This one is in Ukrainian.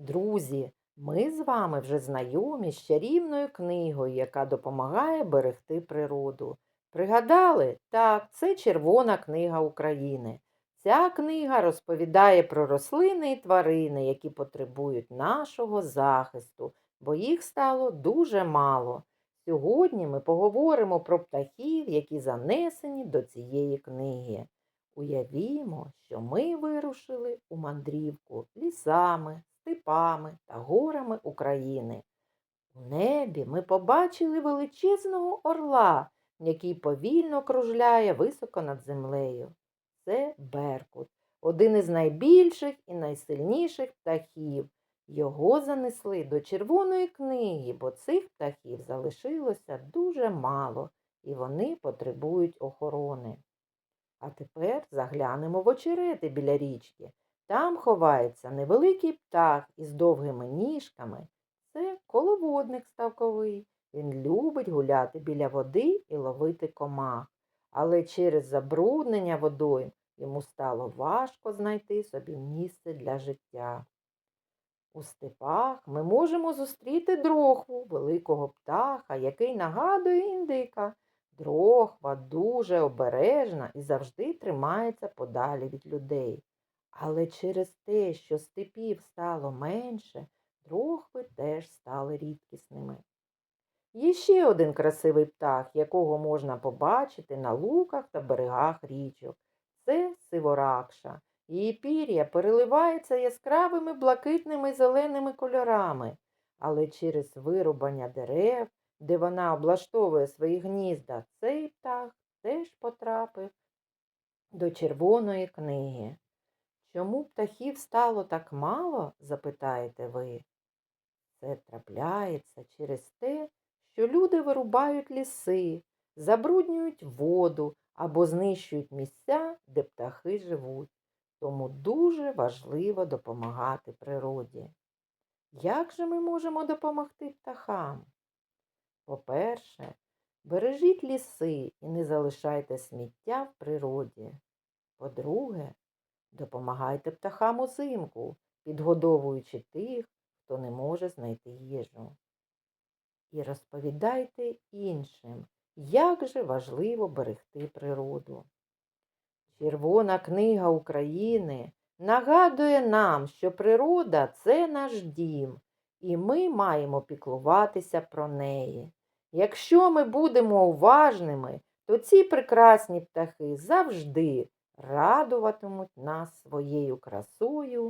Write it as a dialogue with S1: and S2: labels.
S1: Друзі, ми з вами вже знайомі з чарівною книгою, яка допомагає берегти природу. Пригадали? Так, це Червона книга України. Ця книга розповідає про рослини і тварини, які потребують нашого захисту, бо їх стало дуже мало. Сьогодні ми поговоримо про птахів, які занесені до цієї книги. Уявімо, що ми вирушили у мандрівку лісами, степами та горами України. У небі ми побачили величезного орла, який повільно кружляє високо над землею. Це Беркут, один із найбільших і найсильніших птахів. Його занесли до Червоної книги, бо цих птахів залишилося дуже мало, і вони потребують охорони. А тепер заглянемо в очерети біля річки. Там ховається невеликий птах із довгими ніжками. Це коловодник ставковий. Він любить гуляти біля води і ловити комах. Але через забруднення водою йому стало важко знайти собі місце для життя. У степах ми можемо зустріти дрохву, великого птаха, який нагадує індика. Дрохва дуже обережна і завжди тримається подалі від людей. Але через те, що степів стало менше, дрохви теж стали рідкісними. Є ще один красивий птах, якого можна побачити на луках та берегах річок. Це сиворакша. Її пір'я переливається яскравими блакитними зеленими кольорами, але через вирубання дерев, де вона облаштовує свої гнізда, цей птах теж потрапив до червоної книги. Чому птахів стало так мало, запитаєте ви? Це трапляється через те, що люди вирубають ліси, забруднюють воду або знищують місця, де птахи живуть. Тому дуже важливо допомагати природі. Як же ми можемо допомогти птахам? По-перше, бережіть ліси і не залишайте сміття в природі. По-друге, допомагайте птахам узимку, підгодовуючи тих, хто не може знайти їжу. І розповідайте іншим, як же важливо берегти природу. Червона книга України нагадує нам, що природа це наш дім, і ми маємо піклуватися про неї. Якщо ми будемо уважними, то ці прекрасні птахи завжди радуватимуть нас своєю красою.